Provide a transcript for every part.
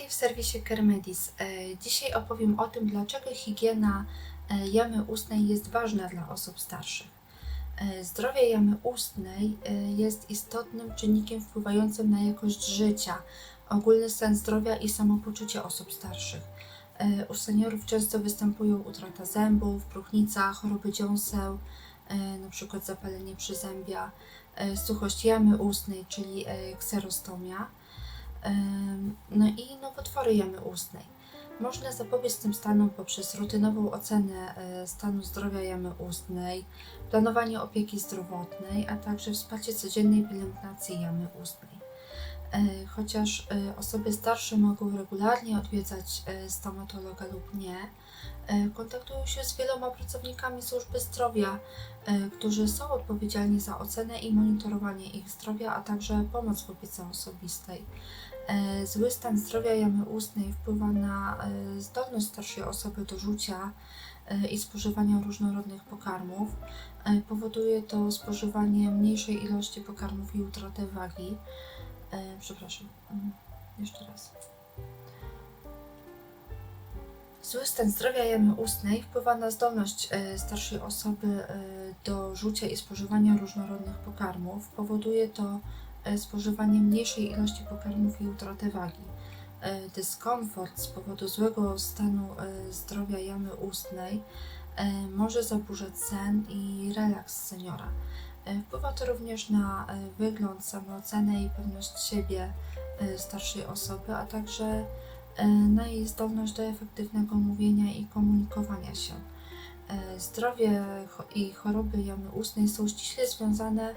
Witaj w serwisie Kermedis. E, Dzisiaj opowiem o tym, dlaczego higiena e, jamy ustnej jest ważna dla osób starszych. E, Zdrowie jamy ustnej jest istotnym czynnikiem wpływającym na jakość życia, ogólny stan zdrowia i samopoczucie osób starszych. U seniorów często występują utrata zębów, próchnica, choroby dziąseł, np. zapalenie przyzębia, suchość jamy ustnej, czyli kserostomia. No i nowotwory jamy ustnej. Można zapobiec tym stanom poprzez rutynową ocenę e, stanu zdrowia jamy ustnej, planowanie opieki zdrowotnej, a także wsparcie codziennej pielęgnacji jamy ustnej. E, Chociaż e, osoby starsze mogą regularnie odwiedzać stomatologa lub nie, kontaktują się z wieloma pracownikami służby zdrowia, e, którzy są odpowiedzialni za ocenę i monitorowanie ich zdrowia, a także pomoc w opiece osobistej. E, Zły stan zdrowia jamy ustnej wpływa na e, zdolność starszej osoby do rzucia e, i spożywania różnorodnych pokarmów. E, Powoduje to spożywanie mniejszej ilości pokarmów i utratę wagi. E, Przepraszam, mm, jeszcze raz. Zły stan zdrowia jamy ustnej wpływa na zdolność e, starszej osoby e, do rzucia i spożywania różnorodnych pokarmów. Powoduje to e, spożywanie mniejszej ilości pokarmów i utratę wagi. Dyskomfort z powodu złego stanu zdrowia jamy ustnej może zaburzać sen i relaks seniora. Wpływa to również na wygląd, samoocenę i pewność siebie starszej osoby, a także na jej zdolność do efektywnego mówienia i komunikowania się. E, Zdrowie i choroby jamy ustnej są ściśle związane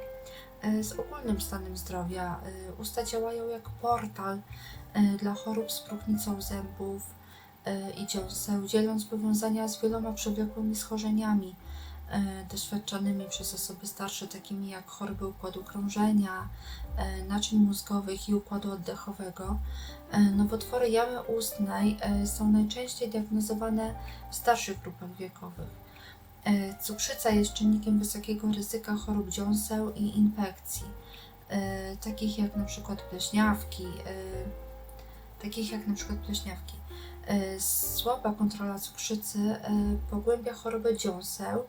e, z ogólnym stanem zdrowia. E, Usta działają jak portal e, dla chorób z próchnicą zębów e, i dziąseł, dzieląc powiązania z wieloma przewlekłymi schorzeniami e, doświadczonymi przez osoby starsze, takimi jak choroby układu krążenia, e, naczyń mózgowych i układu oddechowego. E, Nowotwory jamy ustnej są najczęściej diagnozowane w starszych grupach wiekowych. Cukrzyca jest czynnikiem wysokiego ryzyka chorób dziąseł i infekcji, takich jak przykład pleśniawki, takich jak przykład pleśniawki. E, Słaba kontrola cukrzycy e, pogłębia chorobę dziąseł.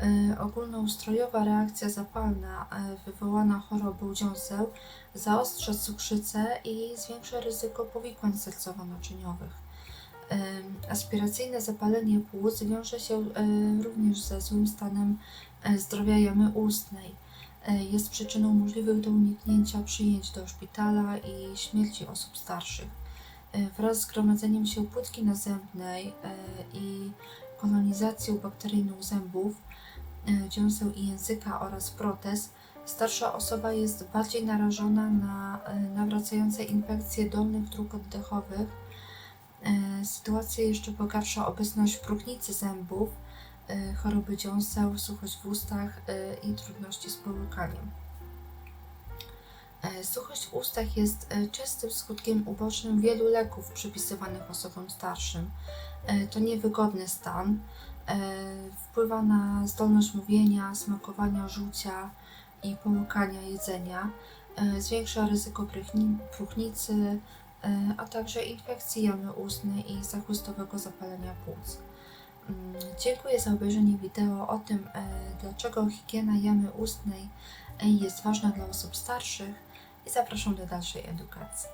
E, Ogólnoustrojowa reakcja zapalna wywołana chorobą dziąseł zaostrza cukrzycę i zwiększa ryzyko powikłań sercowo-naczyniowych. Aspiracyjne zapalenie płuc wiąże się również ze złym stanem zdrowia jamy ustnej. Jest przyczyną możliwych do uniknięcia przyjęć do szpitala i śmierci osób starszych. E, Wraz z gromadzeniem się płytki nazębnej e, i kolonizacją bakteryjną zębów, e, dziąseł i języka oraz protez, starsza osoba jest bardziej narażona na nawracające infekcje dolnych dróg oddechowych. Sytuację jeszcze pogarsza obecność próchnicy zębów, choroby dziąseł, suchość w ustach i trudności z połykaniem. E, Suchość w ustach jest e, częstym skutkiem ubocznym wielu leków przypisywanych osobom starszym. E, To niewygodny stan. Wpływa na zdolność mówienia, smakowania, rzucia i połykania jedzenia. Zwiększa ryzyko próchnicy, a także infekcji jamy ustnej i zachłystowego zapalenia płuc. Mm, Dziękuję za obejrzenie wideo o tym, dlaczego higiena jamy ustnej jest ważna dla osób starszych zapraszam do dalszej edukacji.